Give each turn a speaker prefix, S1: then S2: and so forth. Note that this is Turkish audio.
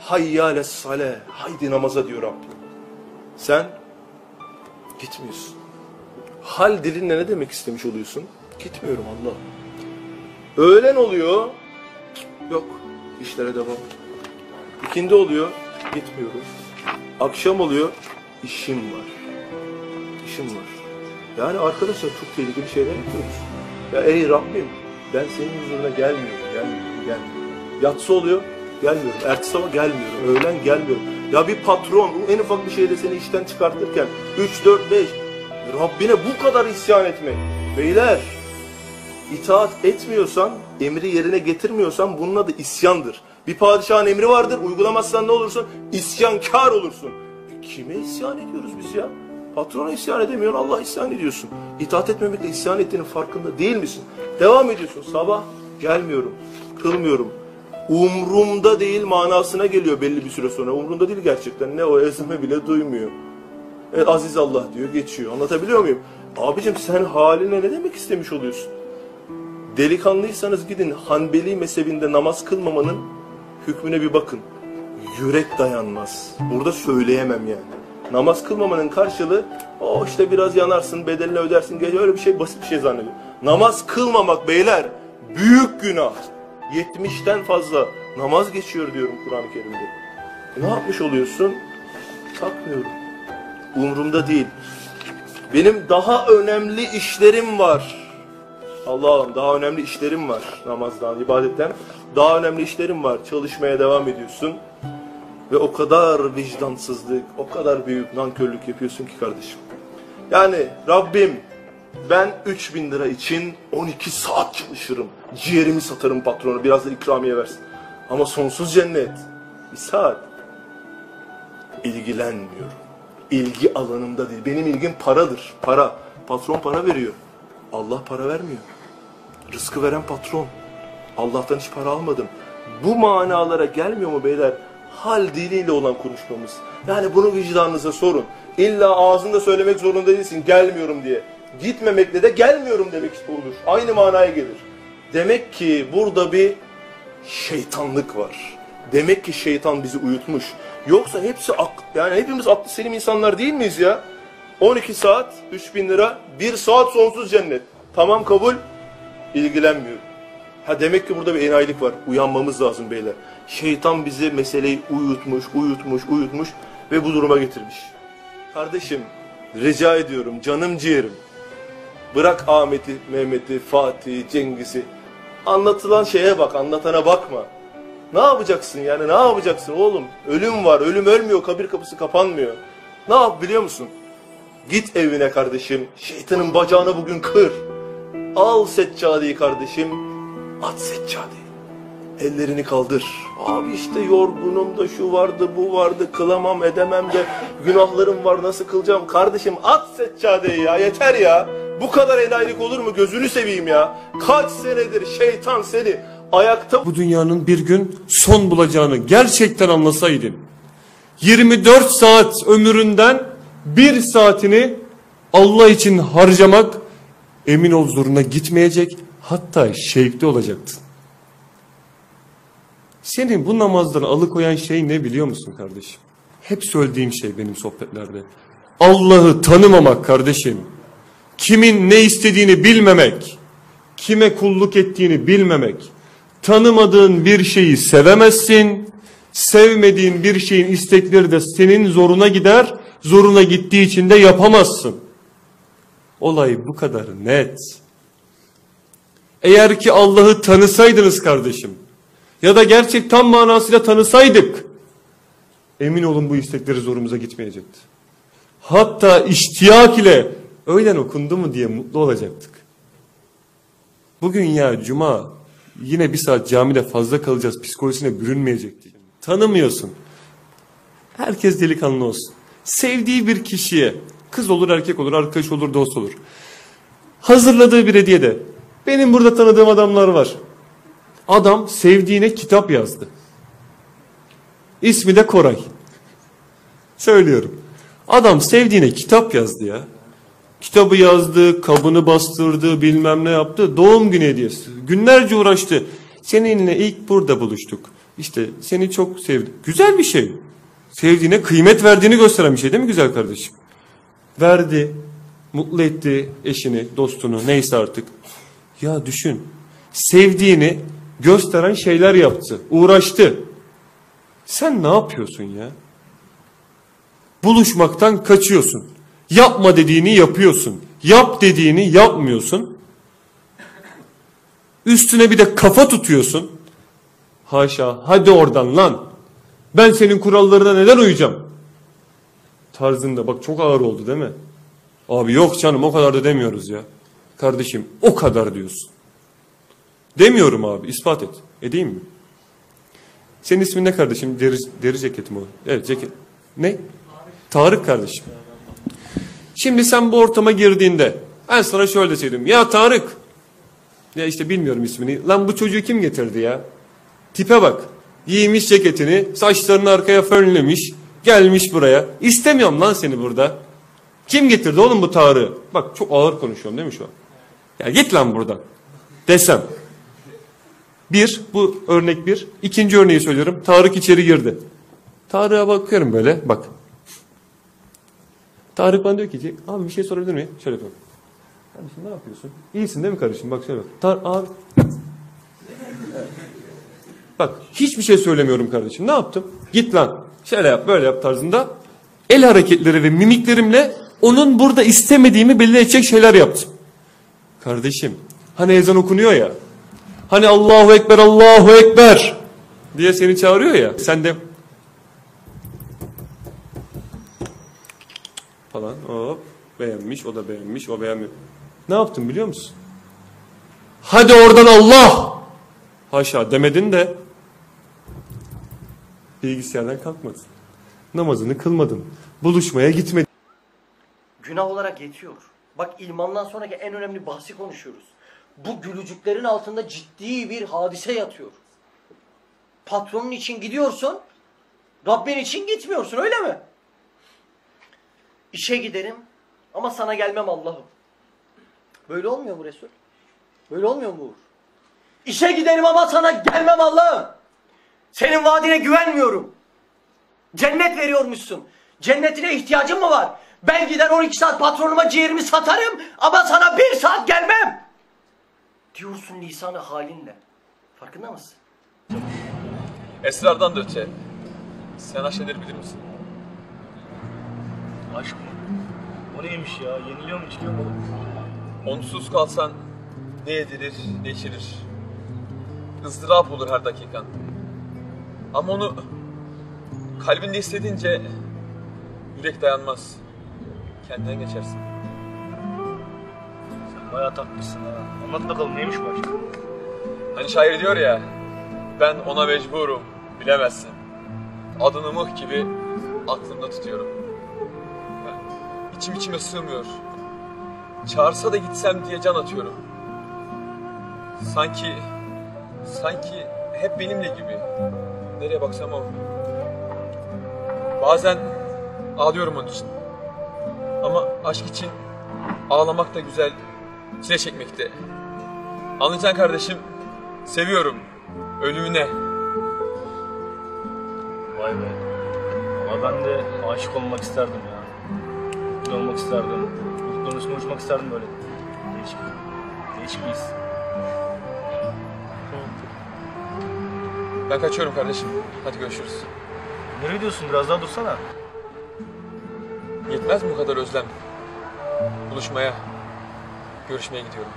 S1: Hayyâle sale. Haydi namaza diyor Rabbim. Sen gitmiyorsun. Hal dilinle ne demek istemiş oluyorsun? Gitmiyorum Allah. Öğlen oluyor. Yok. işlere devam. İkindi oluyor. Gitmiyorum. Akşam oluyor. işim var. İşim var. Yani arkadaşlar çok tehlikeli şeyler yapıyoruz. Ya ey Rabbim ben senin huzuruna gelmiyorum. Gelmiyorum. Gelmiyorum. Yatsı oluyor. Gelmiyorum. Ertesi sabah gelmiyorum. Öğlen gelmiyorum. Ya bir patron en ufak bir şeyde seni işten çıkartırken 3, 4, 5 Rabbine bu kadar isyan etmek. Beyler itaat etmiyorsan, emri yerine getirmiyorsan bunun adı isyandır. Bir padişahın emri vardır, uygulamazsan ne olursun? İsyankar olursun. E, kime isyan ediyoruz biz ya? Patrona isyan edemiyorsun, Allah isyan ediyorsun. İtaat etmemekle isyan ettiğinin farkında değil misin? Devam ediyorsun, sabah gelmiyorum, kılmıyorum. Umrumda değil manasına geliyor belli bir süre sonra. Umrumda değil gerçekten. Ne o ezme bile duymuyor. Evet, aziz Allah diyor geçiyor. Anlatabiliyor muyum? Abicim sen haline ne demek istemiş oluyorsun? Delikanlıysanız gidin Hanbeli mezhebinde namaz kılmamanın hükmüne bir bakın. Yürek dayanmaz. Burada söyleyemem yani. Namaz kılmamanın karşılığı o işte biraz yanarsın bedelini ödersin. Öyle bir şey basit bir şey zannediyor. Namaz kılmamak beyler büyük günah. 70'ten fazla namaz geçiyor diyorum Kur'an-ı Kerim'de. Ne yapmış oluyorsun? Takmıyorum. Umrumda değil. Benim daha önemli işlerim var. Allah'ım daha önemli işlerim var namazdan, ibadetten. Daha önemli işlerim var. Çalışmaya devam ediyorsun. Ve o kadar vicdansızlık, o kadar büyük nankörlük yapıyorsun ki kardeşim. Yani Rabbim ben 3000 lira için 12 saat çalışırım. Ciğerimi satarım patronu biraz da ikramiye versin. Ama sonsuz cennet. Bir saat. İlgilenmiyorum. İlgi alanımda değil. Benim ilgim paradır. Para. Patron para veriyor. Allah para vermiyor. Rızkı veren patron. Allah'tan hiç para almadım. Bu manalara gelmiyor mu beyler? Hal diliyle olan konuşmamız. Yani bunu vicdanınıza sorun. İlla ağzında söylemek zorunda değilsin gelmiyorum diye. Gitmemekle de gelmiyorum demek olur. Aynı manaya gelir. Demek ki burada bir şeytanlık var. Demek ki şeytan bizi uyutmuş. Yoksa hepsi ak yani hepimiz aklı selim insanlar değil miyiz ya? 12 saat 3000 lira 1 saat sonsuz cennet. Tamam kabul ilgilenmiyorum. Ha demek ki burada bir enayilik var. Uyanmamız lazım beyler. Şeytan bizi meseleyi uyutmuş, uyutmuş, uyutmuş ve bu duruma getirmiş. Kardeşim rica ediyorum canım ciğerim. Bırak Ahmet'i, Mehmet'i, Fatih'i, Cengiz'i. Anlatılan şeye bak, anlatana bakma. Ne yapacaksın yani ne yapacaksın oğlum? Ölüm var, ölüm ölmüyor, kabir kapısı kapanmıyor. Ne yap biliyor musun? Git evine kardeşim, şeytanın bacağını bugün kır. Al seccadeyi kardeşim, at seccadeyi. Ellerini kaldır. Abi işte yorgunum da şu vardı bu vardı kılamam edemem de günahlarım var nasıl kılacağım. Kardeşim at seccadeyi ya yeter ya. Bu kadar enayilik olur mu gözünü seveyim ya. Kaç senedir şeytan seni ayakta
S2: bu dünyanın bir gün son bulacağını gerçekten anlasaydın 24 saat ömründen bir saatini Allah için harcamak emin ol zoruna gitmeyecek hatta şevkli olacaktın. Senin bu namazdan alıkoyan şey ne biliyor musun kardeşim? Hep söylediğim şey benim sohbetlerde. Allah'ı tanımamak kardeşim. Kimin ne istediğini bilmemek. Kime kulluk ettiğini bilmemek. Tanımadığın bir şeyi sevemezsin. Sevmediğin bir şeyin istekleri de senin zoruna gider. Zoruna gittiği için de yapamazsın. Olay bu kadar net. Eğer ki Allah'ı tanısaydınız kardeşim ya da gerçek tam manasıyla tanısaydık emin olun bu istekleri zorumuza gitmeyecekti. Hatta iştiyak ile öğlen okundu mu diye mutlu olacaktık. Bugün ya cuma yine bir saat camide fazla kalacağız psikolojisine bürünmeyecekti. Tanımıyorsun. Herkes delikanlı olsun. Sevdiği bir kişiye kız olur erkek olur arkadaş olur dost olur. Hazırladığı bir hediye de benim burada tanıdığım adamlar var. Adam sevdiğine kitap yazdı. İsmi de Koray. Söylüyorum. Adam sevdiğine kitap yazdı ya. Kitabı yazdı, kabını bastırdı, bilmem ne yaptı. Doğum günü hediyesi. Günlerce uğraştı. Seninle ilk burada buluştuk. İşte seni çok sevdi. Güzel bir şey. Sevdiğine kıymet verdiğini gösteren bir şey değil mi güzel kardeşim? Verdi, mutlu etti eşini, dostunu neyse artık. Ya düşün. Sevdiğini gösteren şeyler yaptı. Uğraştı. Sen ne yapıyorsun ya? Buluşmaktan kaçıyorsun. Yapma dediğini yapıyorsun. Yap dediğini yapmıyorsun. Üstüne bir de kafa tutuyorsun. Haşa hadi oradan lan. Ben senin kurallarına neden uyacağım? Tarzında bak çok ağır oldu değil mi? Abi yok canım o kadar da demiyoruz ya. Kardeşim o kadar diyorsun. Demiyorum abi ispat et. Edeyim mi? Senin ismin ne kardeşim? Deri, deri ceketim o. Evet ceket. Ne? Tarık kardeşim. Şimdi sen bu ortama girdiğinde ben sana şöyle deseydim. Ya Tarık. Ya işte bilmiyorum ismini. Lan bu çocuğu kim getirdi ya? Tipe bak. Giymiş ceketini, saçlarını arkaya fönlemiş, gelmiş buraya. İstemiyorum lan seni burada. Kim getirdi oğlum bu Tarık'ı? Bak çok ağır konuşuyorum değil mi şu an? Ya git lan buradan. Desem. Bir, bu örnek bir. İkinci örneği söylüyorum. Tarık içeri girdi. Tarık'a bakıyorum böyle, bak. Tarık bana diyor ki, abi bir şey sorabilir miyim? Şöyle yapıyorum. Kardeşim ne yapıyorsun? İyisin değil mi kardeşim? Bak şöyle bak. Tar abi. Bak hiçbir şey söylemiyorum kardeşim. Ne yaptım? Git lan. Şöyle yap, böyle yap tarzında. El hareketleri ve mimiklerimle onun burada istemediğimi belli edecek şeyler yaptım. Kardeşim, hani ezan okunuyor ya. Hani Allahu Ekber, Allahu Ekber diye seni çağırıyor ya. Sen de falan hop beğenmiş, o da beğenmiş, o beğenmiyor. Ne yaptın biliyor musun? Hadi oradan Allah! Haşa demedin de bilgisayardan kalkmadın. Namazını kılmadın. Buluşmaya gitmedin.
S3: Günah olarak yetiyor. Bak ilmandan sonraki en önemli bahsi konuşuyoruz. Bu gülücüklerin altında ciddi bir hadise yatıyor. Patronun için gidiyorsun, Rabbin için gitmiyorsun öyle mi? İşe giderim ama sana gelmem Allah'ım. Böyle olmuyor mu Resul? Böyle olmuyor mu Uğur? İşe giderim ama sana gelmem Allah'ım. Senin vaadine güvenmiyorum. Cennet veriyormuşsun. Cennetine ihtiyacın mı var? Ben gider 12 saat patronuma ciğerimi satarım ama sana bir saat gelmem. Diyorsun lisanı halinle. Farkında mısın?
S4: Esrardan da öte. Sen aşeleri bilir misin?
S5: Aşk mı? O neymiş ya? Yeniliyor mu içiliyor mu?
S4: Onsuz kalsan ne yedirir ne içirir. ızdırap olur her dakikan. Ama onu kalbinde hissedince yürek dayanmaz. Kendinden geçersin.
S5: Sen bayağı tatlısın ha. Anlat bakalım neymiş bu aşk?
S4: Hani şair diyor ya, ben ona mecburum, bilemezsin. Adını mıh gibi aklımda tutuyorum. İçim içime sığmıyor. Çağırsa da gitsem diye can atıyorum. Sanki, sanki hep benimle gibi. Nereye baksam o. Bazen ağlıyorum onun için. Ama aşk için ağlamak da güzel, çile çekmekte. Anlayacaksın kardeşim, seviyorum. Ölümüne.
S5: Vay be. Ama ben de aşık olmak isterdim ya. Mutlu olmak isterdim. Mutluğun üstüne uçmak isterdim böyle. Değişik. Değişik bir his.
S4: Ben kaçıyorum kardeşim. Hadi görüşürüz.
S5: Nereye gidiyorsun? Biraz daha dursana.
S4: Yetmez mi bu kadar özlem? Buluşmaya, görüşmeye gidiyorum.